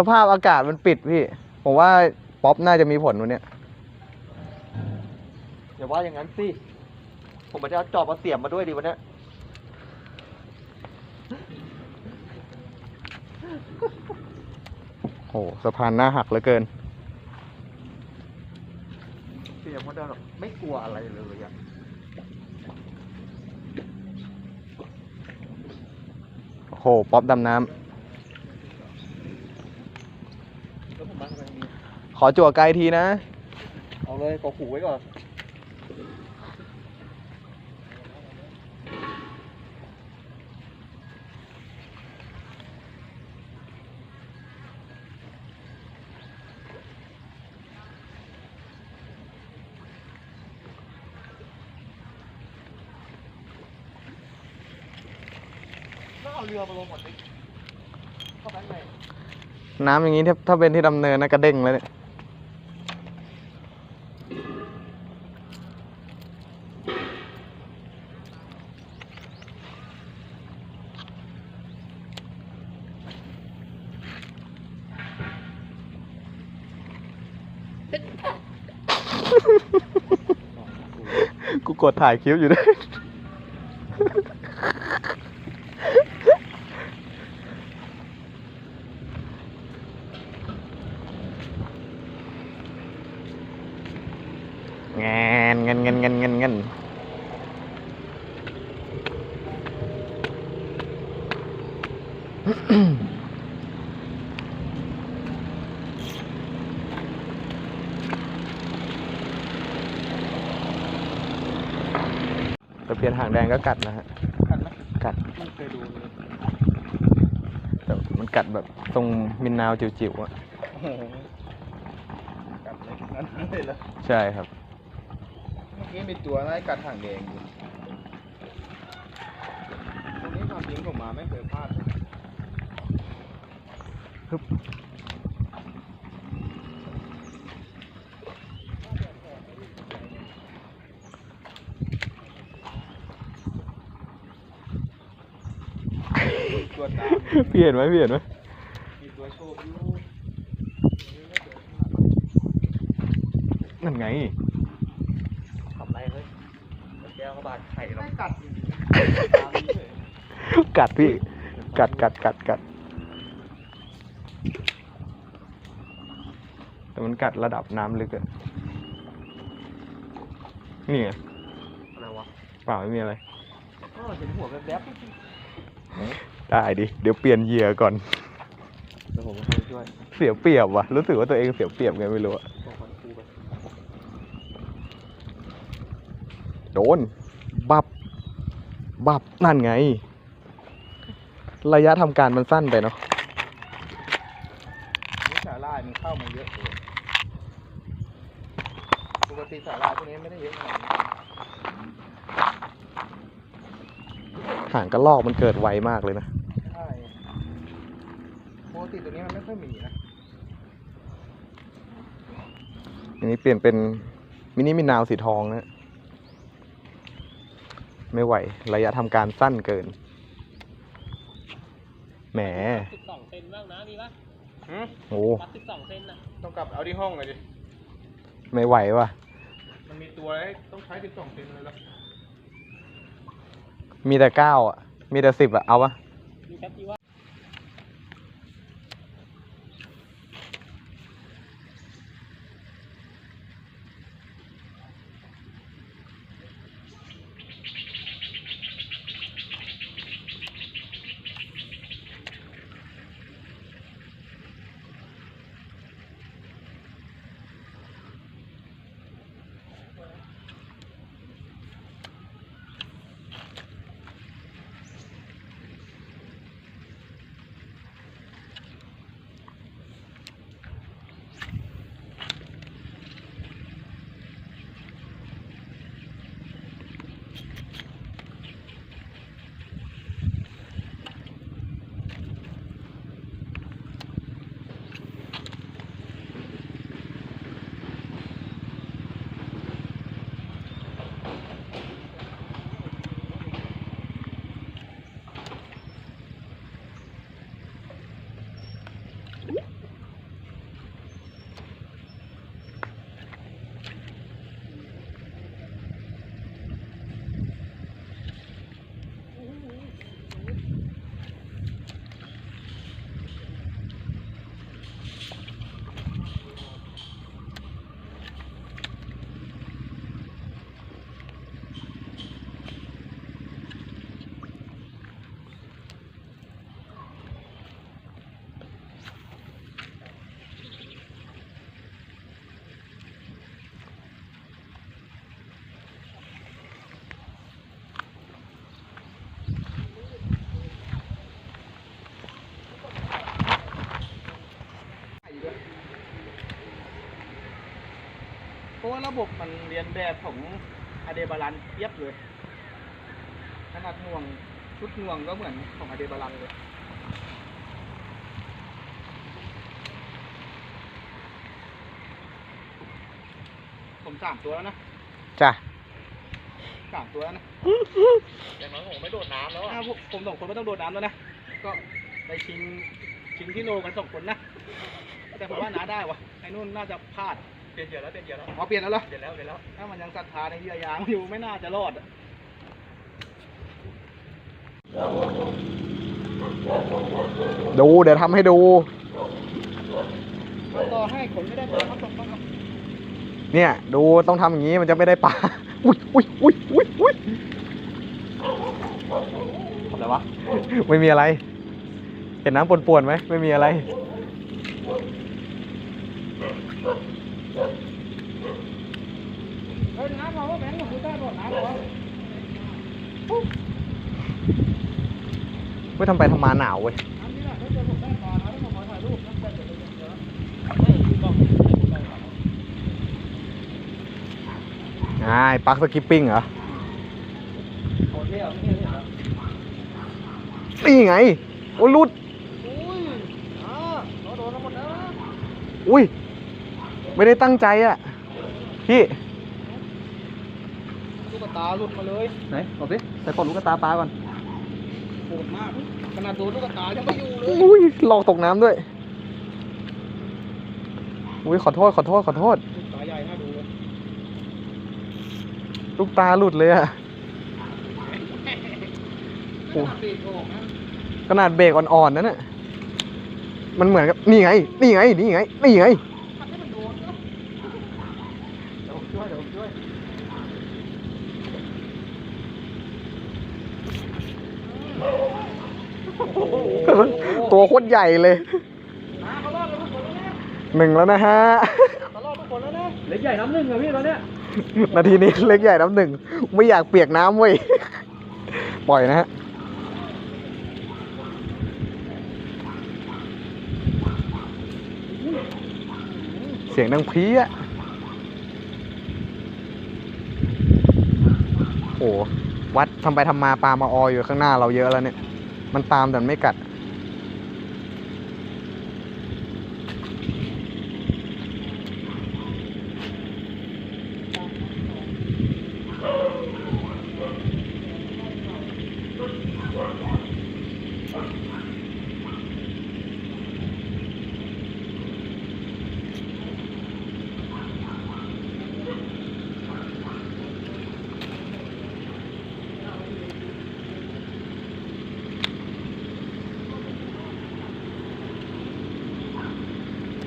สภาพอากาศมันปิดพี่ ผมว่าป๊อปน่าจะมีผลวันเนี้ยอย่าว่าอย่างนั้นสิ ผมไมันจะเอาจอบมาเสียบมาด้วยดิวันเนี้ยโอ้สะพานหน้าหักเหลือเกิน เสียบมาได้หรอกไม่กลัวอะไรเลยอะโอ้โหป๊อปดำน้แล้วผมมาทำไมมีำ ขอจั่วไกลทีนะ เอาเลยกอขู่ไว้ก่อน แล้วเอาเรือมาลงหมดเลยเข้าไปข้างในน้ำอย่างนี้ถ้าถ้าเป็นที่ดำเนินนะกระเด้งแล้วเนี่ย กดถ่ายคลิปอยู่ด้วยงานเงินเงินเงินเงินเงินตะ เพียนหางแดงก็กัดนะฮะ กันไหมกัด ไม่เคยดูเลยแต่มันกัดแบบตรงมินนาวจิ๋วๆอะ โอ้โหกัดเลยงั้นเลยเหรอใช่ครับ เมื่อกี้มีตัวอะไรกัดห่างแดงอยู่ตรงนี้ความจริงผมมาไม่เคยพลาดเลย ฮึบ ตัวตามพี่เห็นไหมพี่เห็นไหมมีตัวโชคอยู่นั่นไงทำไรเฮ้ยแก้วเขาบาดไข่เรากัดตามนี้เลยกัดพี่ กัดกัดกัดกัดแต่มันกัดระดับน้ำลึกอะนี่ไงอะไรวะเปล่าไม่มีอะไรอ๋อเห็นหัวแบบแบบ ได้ดิ เดี๋ยวเปลี่ยนเหยื่อก่อนเดี๋ยวผมมาช่วยเสียเปรียบว่ะ รู้สึกว่าตัวเองเสียเปรียบไงไม่รู้อะบอกมันครูไปโดน บับ บับ นั่นไง ระยะทำการมันสั้นไปเนาะ นี่สาลายมันเข้ามาเยอะเลยปกติสาลายพวกนี้ไม่ได้เยอะขนาดนี้ห่างกระลอกมันเกิดไวมากเลยนะใช่ปก ติตัวนี้มันไม่ค่อยมีนะอันนี้เปลี่ยนเป็นมินิมินาวสีทองนะ ไม่ไหว ระยะทำการสั้นเกิน แหมสิบสองเซนบ้างนะมีปะหืมโอ้ปัดสิบสองเซนนะต้องกลับเอาที่ห้องเลยดิ ไม่ไหวว่ะ มันมีตัวให้ต้องใช้12เซนเลยเหรอมีแต่เก้าอะ มีแต่สิบอะ เอาปะมีแคปที่ว่า ราะว่าระบบมันเรียนแบบของอะเดบาลันเทียบเลย ขนาดห่วงชุดห่วงก็เหมือนของอะเดบาลันเลยผมสามตัวแล้วนะจ้ะสามตัวแล้วนะอย่างน้อยผมไม่โดดน้ำแล้วอะผมผมสองคนไม่ต้องโดดน้ำแล้วนะก็ไปชิงชิงที่โนกันสองคนนะแต่ผมว่าน้าได้วะไอ้นู่นน่าจะพลาดเป ลี่ยนเหยื่อแล้วเปลี่ยนเหยื่อแล้วอ๋อเปลี่ยนแล้วเหรอ เปลี่ยนแล้วเปลี่ยนแล้วถ้ามันยังศรัทธาในเหยื่อยางอยู่ไม่น่าจะรอดอะดูเดี๋ยวทำให้ดู ต่อให้คนไม่ได้ปลาเขาตกบ้างครับเนี่ย ดูต้องทำอย่างนี้มันจะไม่ได้ปลา อุ้ยอุ้ยอุ้ยอุ้ยอุ้ยทำอะไรวะ ไม่มีอะไร เห็นน้ำป่วนๆไหมไม่มีอะไร เฮ้ยน้ำเราว่าแบงค์ผมดูได้บ่น้ำเราว่าไม่ทำไปทำมาหนาวเว้ยน้ำนี่แหละถ้าเจอผมได้ปลานะถ้าผมขอถ่ายรูปนะแต่เดี๋ยวเดี๋ยวเดี๋ยวให้ดูกล้องให้ดูกล้องครับอ่าปักสกิปปิ้งเหรอโอเคเอาเนี่ยเนี่ยครับนี่ไง โอ้ยรุดอุ้ยอ่าเราโดนทั้งหมดแล้วนะอุ้ย ไม่ได้ตั้งใจอะ พี่ลูกตาหลุดมาเลยไหนบอกสิใส่กดลูกตาปลาก่อนโหดมากขนาดโดนลูกตายังไม่อยู่เลยอุ้ยหลอกตกน้ำด้วยอุ้ยขอโทษขอโทษขอโทษลูกตาใหญ่น่าดูเลยลูกตาหลุดเลยอะโอ้ขนาดปีกออกนะขนาดเบรกอ่อนๆนั่นน่ะมันเหมือนกับนี่ไง นี่ไง นี่ไง นี่ไง ทำให้มันโดนเนอะเดี๋ยวผมช่วยเดี๋ยวผมช่วย ตัวโคตรใหญ่เลยอ่าเขารอดกันทุกคนแล้วนะหนึ่งแล้วนะฮะเขารอดทุกคนแล้วนะเล็กใหญ่น้ำหนึ่งอะพี่ตอนเนี้ยนาทีนี้เล็กใหญ่น้ำหนึ่งไม่อยากเปียกน้ำเว้ยปล่อยนะฮะเสียงดังเพี้ยโอ้วัดทำไปทำมาปลามาอออยู่ข้างหน้าเราเยอะแล้วเนี่ย มันตามแต่ไม่กัด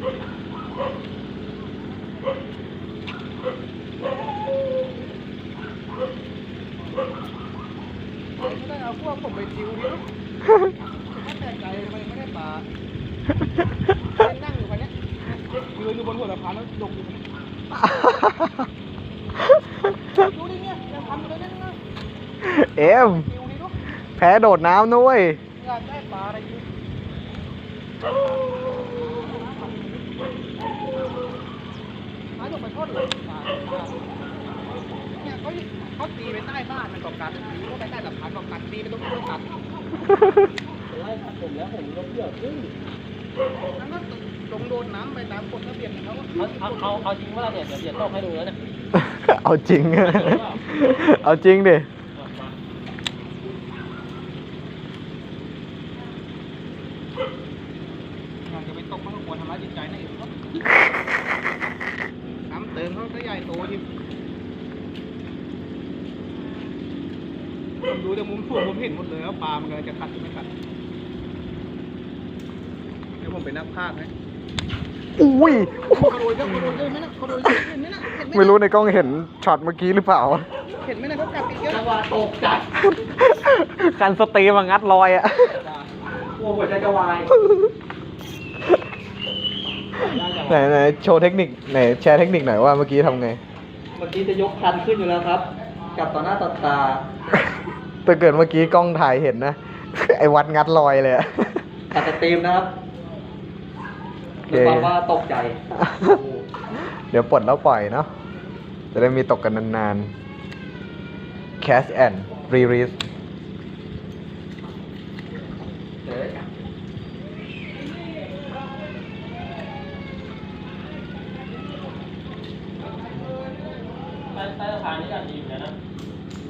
ไม่ได้เอาพวกผมไปทิวดิไม่แปลกใจทำไมไม่ได้ปลาเป็นนั่งอยู่คนเนี้ยยืนอยู่บนหัวสะพานแล้วยกอยู่คนเนี้ยดูดิเนี่ยยังทำอยู่เลยเนี่ยนะเอ็มทิวดิลูกแพ้โดดน้ำนุ้ย อยากได้ปลาอะไรอยู่หาลงไปทอด เนี่ยเขาเขาตีไปใต้บ้านมันกอบกันตีก็ไปใต้สะพานกกันตีไปตรงนี้กอบกันไล่ขัดผมแล้วผมลบเหยื่อขึ้นแล้วก็ลงโดนน้ำไปตามกฎระเบียบของเขาเอาเอาเอาจริงว่าเนี่ยเดี๋ยวเดี๋ยวต้องให้ดูแล้วเนี่ย เอาจริง เอาจริงดิ เอามา งานจะไปตกมันก็ควรทำร้ายจิตใจนั่นเองครับน้ำเติมเขาก็ใหญ่โตจริง ผมดูจากมุมสูงผมเห็นหมดเลยว่าปลามันกำลังจะกัดหรือไม่กัดเดี๋ยวผมเป็นนักพากย์ให้อุ้ย เขาโดยก็เขาโดยเห็นไหมนะเขาโดยเห็นไหมนะเห็นไหมไม่รู้ในกล้องเห็นช็อตเมื่อกี้หรือเปล่า เห็นไหมนะเขากัดอีกเยอะจังหวะตกจัดการสตรีมางัดรอยอะกลัวหัวใจจะวายไหนไหนโชว์เทคนิคไหนแชร์เทคนิคหน่อยว่าเมื่อกี้ทำไง เมื่อกี้จะยกคันขึ้นอยู่แล้วครับ กับต่อหน้าต่อตา แต่เกิดเมื่อกี้กล้องถ่ายเห็นนะ ไอ้วัดงัดรอยเลยอะตัดสตรีมนะครับโอเคด้วยความว่าตกใจ เดี๋ยวปลดแล้วปล่อยเนาะคจะได้มีตกกันนานๆ Cash and Release ใต้ใต้สะพานนี่อย่างดีเหมือนกันนะ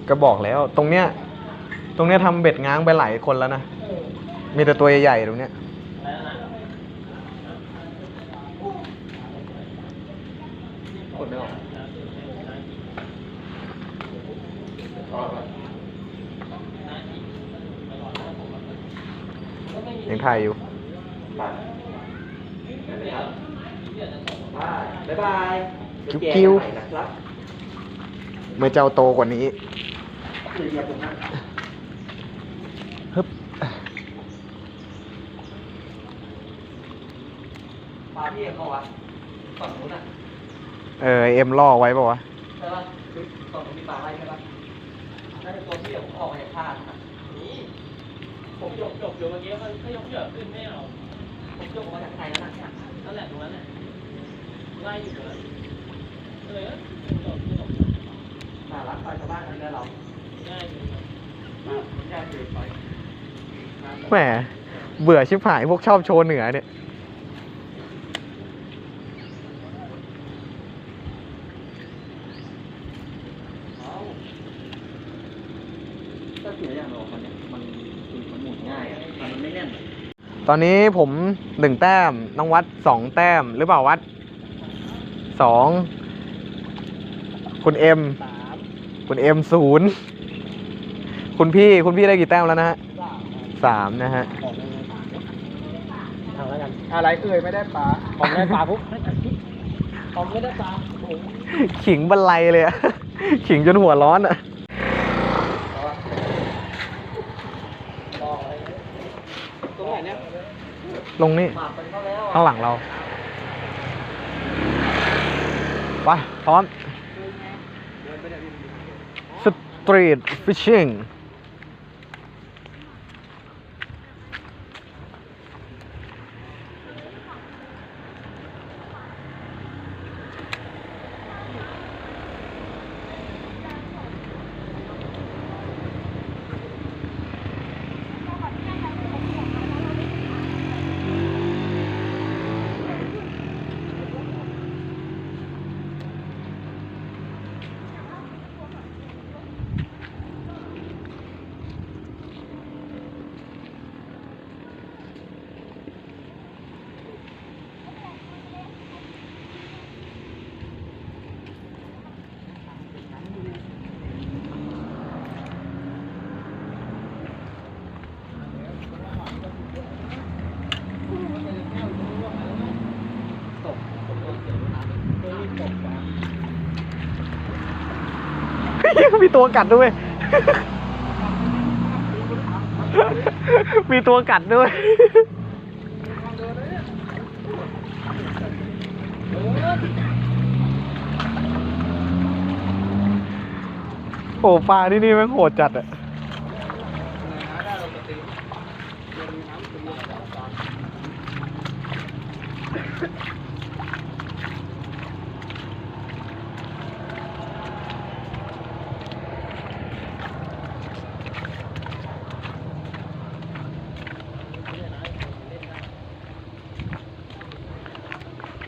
ก็บอกแล้วตรงเนี้ย ตรงเนี้ยทำเบ็ดง้างไปหลายคนแล้วนะ มีแต่ตัวใหญ่ๆตรงเนี้ยอะไรนะนะกดไม่ออกยังถ่ายอยู่ บ๊ายบายคิ้วคิ้วเมื่อเจ้าโตกว่านี้ฮึบ ปลา พี่เอ็มเขาวะฝั่งนู้นอะเออเอ็มล่อไว้ป่าวะใช่ป่ะคือฝั่งนู้นมีปลาอะไรใช่ป่ะน่าจะตัวที่เอ็มออกมาจากท่านะนี่ผมจบจบอยู่เมื่อกี้เขาเขายกเหยื่อขึ้นไม่เอาผมยกออกมาจากไทยแล้วนะเนี่ยนั่นแหละตรงนั้นแหละไล่อยู่ตรงนั้นเลยจบจบมารับไปชาวบ้านกันได้เราง่ายอยู่มาแค่ถือไปแหมเบื่อชิบหายพวกชอบโชว์เหนือเนี่ย เอาก็เสียอย่างเราคนเนี้ยมันคือมันหมุนง่ายอะแต่มันไม่แน่นตอนนี้ผมหนึ่งแต้ม น้องวัดสองแต้ม หรือเปล่าวัดสองคุณเอ็มสามคุณเอ็มศูนย์คุณพี่คุณพี่ได้กี่แต้มแล้วนะฮะสามสามนะฮะบอกเลยสามทางแล้วกันอะไรเอ่ยไม่ได้ปลาผมได้ปลาปุ๊บผมไม่ได้ปลาผมขิงบันไลเลยอะขิงจนหัวร้อนอะ บอกอะไรเนี่ยตรงไหนเนี่ย ลงนี่ ข้างหลังเรา ไป พร้อมเดินสตรีทฟิชชิ่ง มีตัวกัดด้วย มีตัวกัดด้วย โอ้ปลาที่นี่แม่งโหดจัดอะ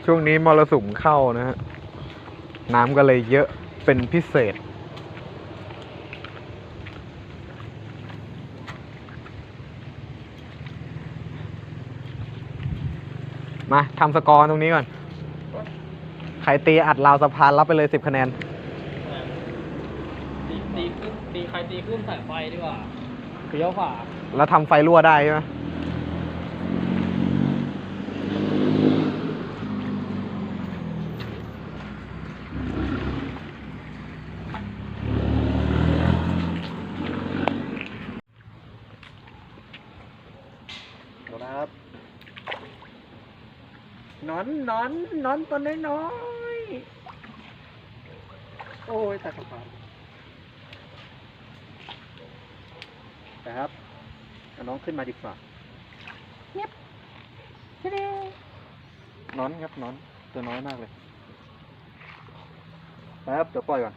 ช่วงนี้มรสุมเข้านะฮะ น้ำก็เลยเยอะเป็นพิเศษ มาทำสกอร์ตรงนี้ก่อน ใครตีอัดราวสะพานรับไปเลยสิบคะแนน ตีตีขึ้นตีใครตีขึ้นสายไฟดีกว่าเลี้ยวขวาแล้วทำไฟรั่วได้ใช่ไหม อนนอนนอนตัวน้อยๆโอ้ยตาสะพานแต่ครับเอาน้องขึ้นมาดีกว่าเงียบนอนครับนอน ตัวน้อยมากเลยแป๊บเดี๋ยวปล่อยก่อน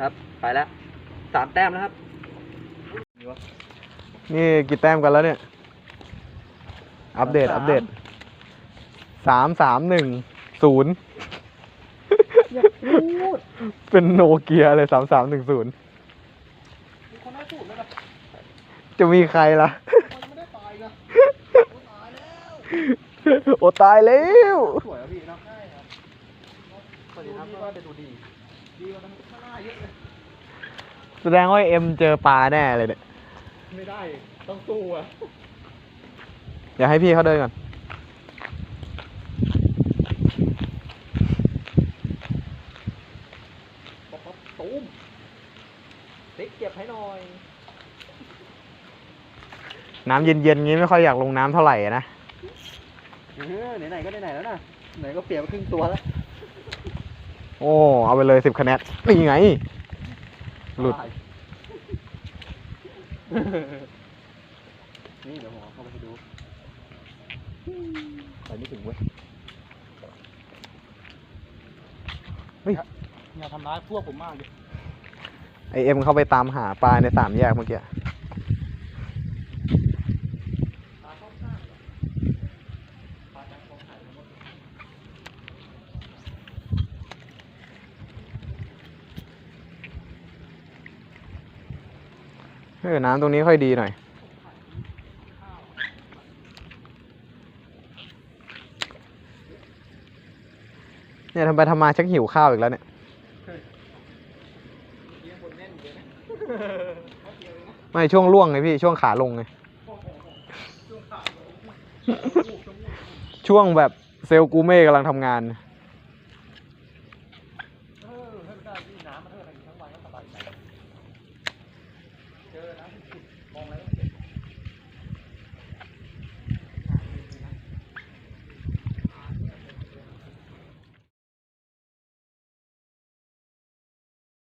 ครับ ไปแล้วสามแต้มแล้วครับ นี่กี่แต้มกันแล้วเนี่ย อัปเดตสามอัปเดตสามสามหนึ่งศูนย์อย่าพูดเป็นโนเกียเลยสามสามหนึ่งศูนย์มีคนได้สูตรไหมล่ะจะมีใครล่ะมันไม่ได้ตายนะตายแล้วโอตายแล้วสวยอะพี่เนาะใช่ครับสวัสดีครับก็จะดูดี ดีกว่าทั้งข้างหน้าเยอะเลย แสดงว่าเอ็มเจอปลาแน่เลยเนี่ย ไม่ได้ ต้องสู้อะ อย่าให้พี่เขาเดินก่อน ป๊อปป๊อปตูมติ๊กเก็บให้หน่อย น้ำเย็นๆงี้ไม่ค่อยอยากลงน้ำเท่าไหร่อะนะ เออไหนๆก็ไหนๆแล้วนะไหนก็เปลี่ยนมาครึ่งตัวแล้วโอ้ เอาไปเลยสิบคะแนนนี่ไง หลุด ตาย นี่เดี๋ยวผมเอาเข้าไปให้ดูไปไม่ถึงเว้ยเฮ้ย อย่าทำร้ายพวกผมมากดิไอเอ็มเข้าไปตามหาปลาในสามแยกเมื่อกี้ อน้ำตรงนี้ค่อยดีหน่อย เนี่ยทำไปทำมาชักหิวข้าวอีกแล้วเนี่ยไม่ช่วงล่วงไงพี่ช่วงขาลงไงช่วงแบบเซลล์กูเม่กำลังทำงาน